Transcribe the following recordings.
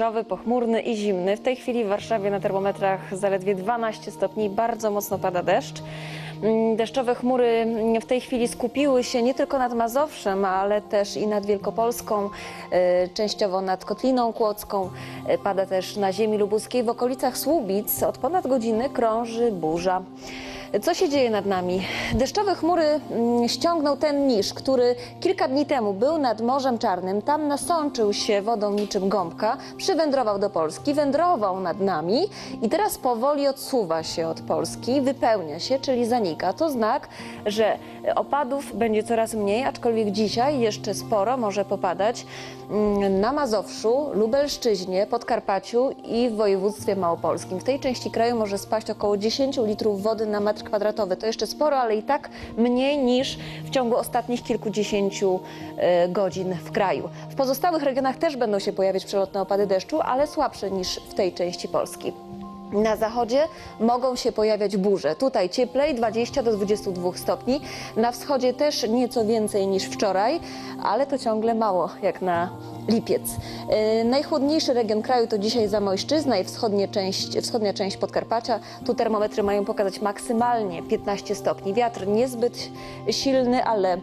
deszczowy, pochmurny i zimny. W tej chwili w Warszawie na termometrach zaledwie 12 stopni, bardzo mocno pada deszcz. Mm, Deszczowe chmury w tej chwili skupiły się nie tylko nad Mazowszem, ale też i nad Wielkopolską, e, częściowo nad Kotliną Kłodzką. E, Pada też na ziemi lubuskiej. W okolicach Słubic od ponad godziny krąży burza. Co się dzieje nad nami? Deszczowe chmury mm, ściągnął ten niż, który kilka dni temu był nad Morzem Czarnym. Tam nasączył się wodą niczym gąbka, przywędrował do Polski, wędrował nad nami i teraz powoli odsuwa się od Polski, wypełnia się, czyli zanika. To znak, że opadów będzie coraz mniej, aczkolwiek dzisiaj jeszcze sporo może popadać mm, na Mazowszu, Lubelszczyźnie, Podkarpaciu i w województwie małopolskim. W tej części kraju może spaść około 10 litrów wody na metr kwadratowy. To jeszcze sporo, ale i tak mniej niż w ciągu ostatnich kilkudziesięciu e, godzin w kraju. W pozostałych regionach też będą się pojawiać przelotne opady deszczu, ale słabsze niż w tej części Polski. Na zachodzie mogą się pojawiać burze. Tutaj cieplej 20 do 22 stopni. Na wschodzie też nieco więcej niż wczoraj, ale to ciągle mało jak na lipiec. Yy, najchłodniejszy region kraju to dzisiaj Zamojszczyzna i wschodnia część, wschodnia część Podkarpacia. Tu termometry mają pokazać maksymalnie 15 stopni. Wiatr niezbyt silny, ale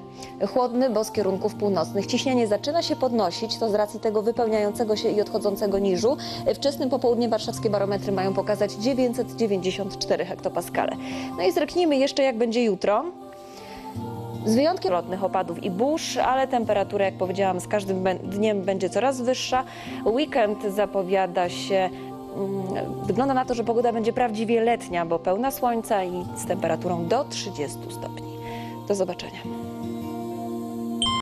chłodny, bo z kierunków północnych. Ciśnienie zaczyna się podnosić, to z racji tego wypełniającego się i odchodzącego niżu. Wczesnym popołudniem warszawskie barometry mają pokazać 994 hektopaskale. No i zerknijmy jeszcze, jak będzie jutro. Z wyjątkiem lotnych opadów i burz, ale temperatura, jak powiedziałam, z każdym dniem będzie coraz wyższa. Weekend zapowiada się. mm, Wygląda na to, że pogoda będzie prawdziwie letnia, bo pełna słońca i z temperaturą do 30 stopni. Do zobaczenia.